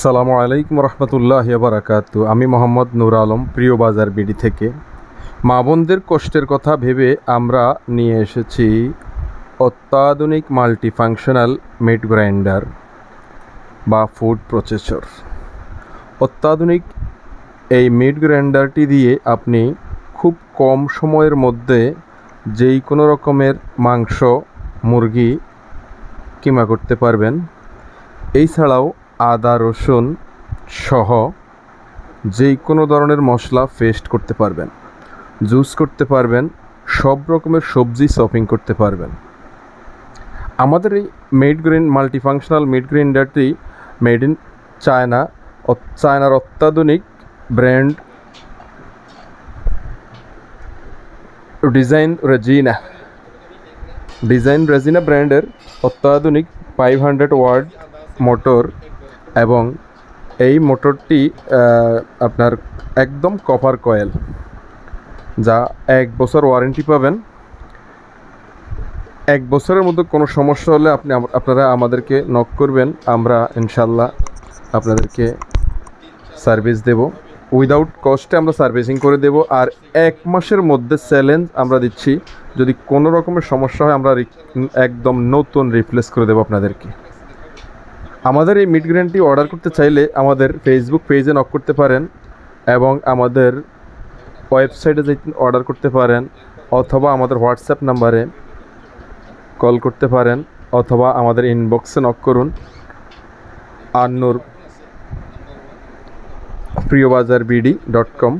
সালামু আলাইকুম রহমতুল্লাহ বারাকাতু। আমি মোহাম্মদ নূর আলম, প্রিয় বাজার বিডি থেকে। মা বোনদের কষ্টের কথা ভেবে আমরা নিয়ে এসেছি অত্যাধুনিক মাল্টিফাংশনাল মিট গ্রাইন্ডার বা ফুড প্রসেসর। অত্যাধুনিক এই মিট গ্রাইন্ডারটি দিয়ে আপনি খুব কম সময়ের মধ্যে যেই কোনো রকমের মাংস, মুরগি কিমা করতে পারবেন। এছাড়াও আদা, রসুন সহ যেই কোনো ধরনের মশলা পেস্ট করতে পারবেন। জুস করতে পারবেন, সব রকমের সবজি শপিং করতে পারবেন। আমাদের এই মেড গ্রিন মাল্টিফাংশনাল মিড গ্রাইন্ডারটি মেড ইন চায়না চায়নার অত্যাধুনিক brand design Regina design Regina ব্র্যান্ডের অত্যাধুনিক ফাইভ হান্ড্রেড ওয়ার্ড মোটর এবং এই মোটরটি আপনার একদম কপার কয়েল যা এক বছর ওয়ারেন্টি পাবেন। এক বছরের মধ্যে কোনো সমস্যা হলে আপনি আপনারা আমাদেরকে নক করবেন। আমরা ইনশাল্লাহ আপনাদেরকে সার্ভিস দেব। উইদাউট কস্টে আমরা সার্ভিসিং করে দেব। আর এক মাসের মধ্যে চ্যালেঞ্জ আমরা দিচ্ছি। যদি কোনো রকমের সমস্যা হয়, আমরা একদম নতুন রিপ্লেস করে দেবো আপনাদেরকে। আমাদের এই মিড গ্রেনটি অর্ডার করতে চাইলে আমাদের ফেসবুক পেজে নক করতে পারেন এবং আমাদের ওয়েবসাইটে যেতে অর্ডার করতে পারেন অথবা আমাদের হোয়াটসঅ্যাপ নাম্বারে কল করতে পারেন অথবা আমাদের ইনবক্সে নক করুন। আন্নুর প্রিয়বাজার বিডি ডট কম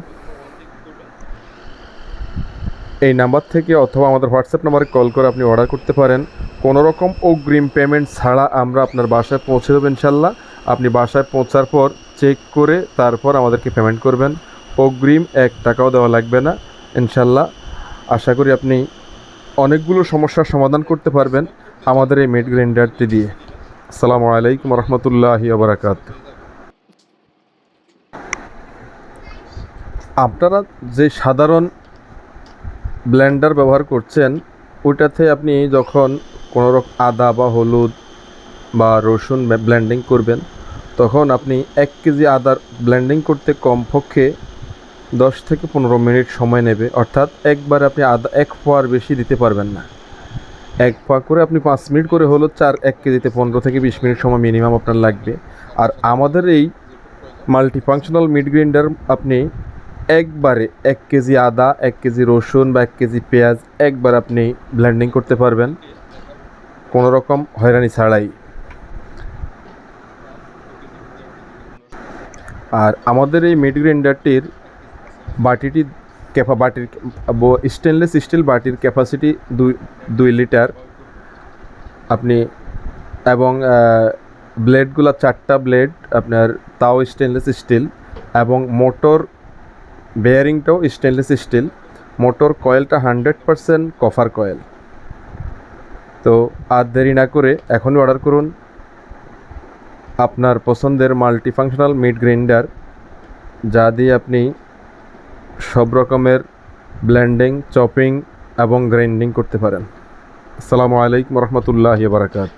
এই নাম্বার থেকে অথবা আমাদের হোয়াটসঅ্যাপ নাম্বারে কল করে আপনি অর্ডার করতে পারেন। কোনো রকম অগ্রিম পেমেন্ট ছাড়া আমরা আপনার বাসায় পৌঁছে দেবো ইনশাল্লাহ। আপনি বাসায় পৌঁছার পর চেক করে তারপর আমাদেরকে পেমেন্ট করবেন। অগ্রিম এক টাকাও দেওয়া লাগবে না। ইনশাল্লাহ আশা করি আপনি অনেকগুলো সমস্যার সমাধান করতে পারবেন আমাদের এই মেড গ্রাইন্ডারটি দিয়ে। আসসালামু আলাইকুম রহমতুল্লাহি বারাকাত আপনারা যে সাধারণ ব্লেন্ডার ব্যবহার করছেন, ওইটাতে আপনি যখন কোনো রকম আদা বা হলুদ বা রসুন ব্লেন্ডিং করবেন, তখন আপনি এক কেজি আদার ব্লেন্ডিং করতে কমপক্ষে দশ থেকে পনেরো মিনিট সময় নেবে। অর্থাৎ একবার আপনি আদা, এক পোয়ার বেশি দিতে পারবেন না। এক পোয়া করে আপনি পাঁচ মিনিট করে হলো চার, এক কেজিতে পনেরো থেকে বিশ মিনিট সময় মিনিমাম আপনার লাগবে। আর আমাদের এই মাল্টিফাংশনাল মিড গ্রাইন্ডার আপনি একবারে এক কেজি আদা, এক কেজি রসুন বা এক কেজি পেঁয়াজ একবার আপনি ব্লেন্ডিং করতে পারবেন। কোনো রকম হয়রানি ছাড়াই। আর আমাদের এই মিড গ্রাইন্ডারটির বাটিটি ক্যাপা বাটির স্টেনলেস স্টিল বাটির ক্যাপাসিটি দুই দুই লিটার আপনি এবং ব্লেডগুলো চারটা ব্লেড আপনার তাও স্টেনলেস স্টিল এবং মোটর বেয়ারিংটাও স্টেনলেস স্টিল মোটর কয়েলটা হান্ড্রেড পারসেন্ট কফার কয়েল তো আর দেরি না করে এখনই অর্ডার করুন। আপনার পছন্দের মাল্টিফাংশনাল মিড গ্রাইন্ডার যা দিয়ে আপনি সব রকমের ব্লেন্ডিং চপিং এবং গ্রাইন্ডিং করতে পারেন। আসসালামু আলাইকুম রহমতুল্লাহ বারাকাত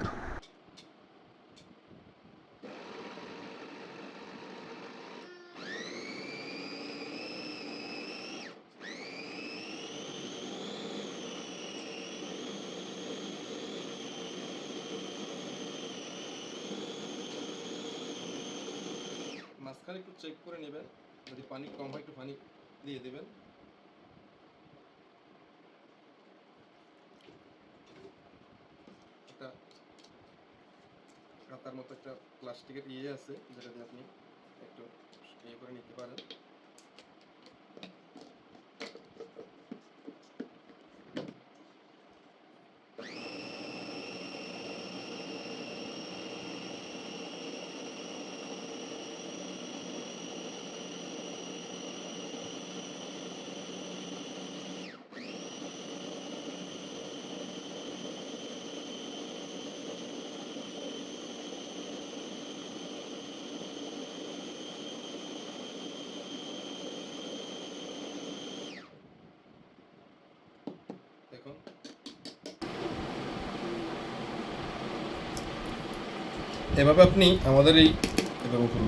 মাঝখানে একটু চেক করে নেবেন। যদি পানি কম হয় একটু পানি দিয়ে দেবেন। একটা কাতার মতো একটা প্লাস্টিকের ইয়ে আছে, যেটা দিয়ে আপনি একটু ইয়ে করে নিতে পারেন। এভাবে আপনি আমাদের এই একদম উপরে